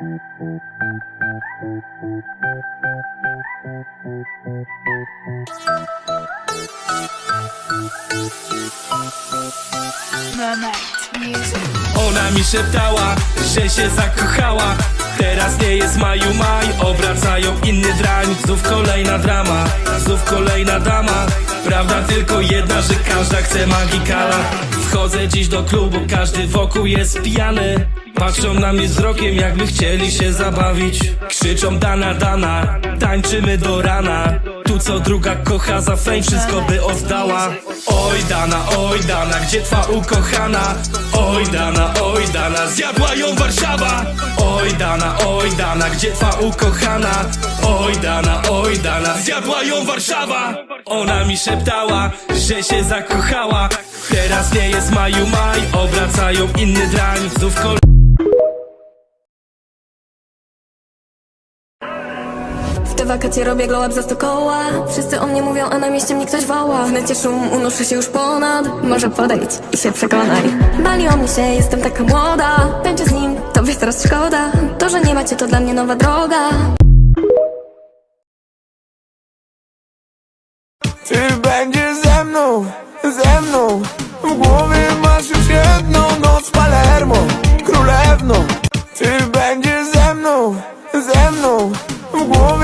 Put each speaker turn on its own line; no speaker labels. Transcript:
Ona mi szeptała, że się zakochała. Teraz nie jest maju maj, obracają inny drań. Znów kolejna drama, znów kolejna dama Prawda tylko jedna, że każda chce magikala Wchodzę dziś do klubu, każdy wokół jest pijany. Patrzą na mnie wzrokiem, jakby chcieli się zabawić. Krzyczą dana, dana, tańczymy do rana. Tu co druga kocha za fame, wszystko by oddała. Oj dana, oj dana, gdzie twa ukochana? Oj dana, oj dana, zjadła ją Warszawa Oj dana, oj dana, gdzie twa ukochana? Oj dana, oj dana, zjadła ją Warszawa. Ona mi szeptała, że się zakochała. Teraz nie jest maju maj, obracają inny drań. Znów
te wakacje robię glow za sto koła. Wszyscy o mnie mówią, a na mieście mnie ktoś woła. W necie szum, unoszę się już ponad. Może podejdź i się przekonaj. Bali o mnie się, jestem taka młoda. Będzie z nim, tobie teraz szkoda. To, że nie macie, to dla mnie nowa droga.
Ty będziesz ze mną, ze mną. W głowie masz już jedną noc Palermo Królewną. Ty będziesz ze mną, ze mną. W głowie